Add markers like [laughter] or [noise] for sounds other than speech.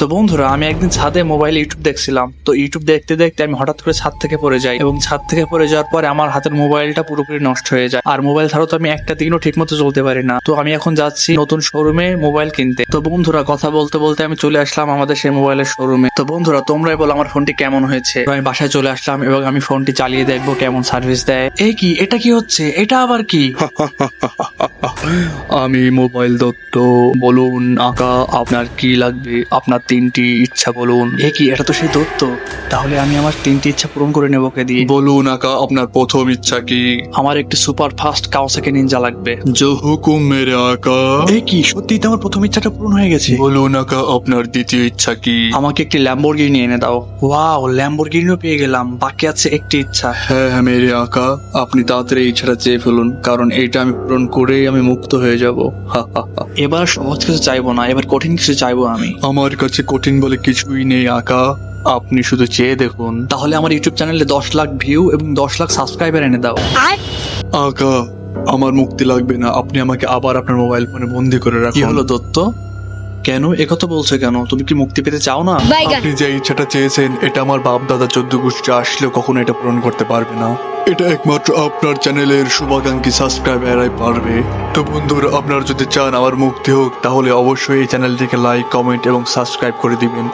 তো বন্ধুরা, আমি একদিন ছাদে মোবাইলে ইউটিউব দেখছিলাম। তো ইউটিউব দেখতে দেখতে আমি হঠাৎ করে ছাদ থেকে পড়ে যাই এবং ছাদ থেকে পড়ে যাওয়ার পরে আমার হাতের মোবাইলটা পুরোপুরি নষ্ট হয়ে যায়। আর মোবাইল ছাড়াও তো আমি একটা দিনও ঠিক মতো চলতে পারি না। তো আমি এখন যাচ্ছি নতুন শোরুমে মোবাইল কিনতে। তো বন্ধুরা, কথা বলতে বলতে আমি চলে আসলাম আমাদের সেই মোবাইলের শোরুমে। তো বন্ধুরা, তোমরাই বলো আমার ফোনটি কেমন হয়েছে। আমি বাসায় চলে আসলাম এবং আমি ফোনটি চালিয়ে দেখব কেমন সার্ভিস দেয়। এই কি? এটা কি হচ্ছে? এটা আবার কি? [laughs] আমি মোবাইল দত্ত বলুন আঁকা আপনার কি লাগবে? আপনার তিনটি ইচ্ছা বলুন। এ কি এটা তো সেই দত্ত? তাহলে আমি আমার তিনটি ইচ্ছা পূরণ করে নেব কে দিয়ে? বলুন আকা আপনার প্রথম ইচ্ছা কি? আমার একটি সুপার ফাস্ট কাওসাকি নিনজা লাগবে। যে হুকুম মেরে আকা। এ কি সত্যি তো আমার প্রথম ইচ্ছাটা পূরণ হয়ে গেছে? বলুন আকা আপনার দ্বিতীয় ইচ্ছা কি? আমাকে একটি ল্যাম্বরগিনি এনে দাও। ওয়াও ল্যাম্বরগিনিও পেয়ে গেলাম। বাকি আছে একটি ইচ্ছা। হ্যাঁ হ্যাঁ মেরে আকা। আপনি তাড়াতাড়ি ইচ্ছাটা চেয়ে ফেলুন কারণ এইটা আমি পূরণ করেই আমি মুক্ত হয়ে যাব। এবার সহজ কিছু চাইব না এবার কঠিন কিছু চাইব আমি। আমার কাছে কঠিন বলে কিছুই নেই আকা। আপনি শুধু চেয়ে দেখুন। তাহলে আমার ইউটিউব চ্যানেলে দশ লাখ ভিউ এবং দশ লাখ সাবস্ক্রাইবার এনে দাও। আকা আমার মুক্তি লাগবে না। আপনি আমাকে আবার আপনার মোবাইল ফোনে বন্দি করে কি হলো দত্ত? কেন? একথা বলছে কেন? তুমি কি মুক্তি পেতে চাও না? আপনি যে ইচ্ছাটা চেয়েছেন এটা আমার বাপ দাদা চোদ্দ গোষ্ঠী আসলেও কখনো এটা পূরণ করতে পারবে না। এটা একমাত্র আপনার চ্যানেলের শুভাকাঙ্ক্ষী সাবস্ক্রাইবাররাই পারবে। তো বন্ধুরা আপনার যদি চান আমার মুক্তি হোক তাহলে অবশ্যই এই চ্যানেলটিকে লাইক কমেন্ট এবং সাবস্ক্রাইব করে দিবেন।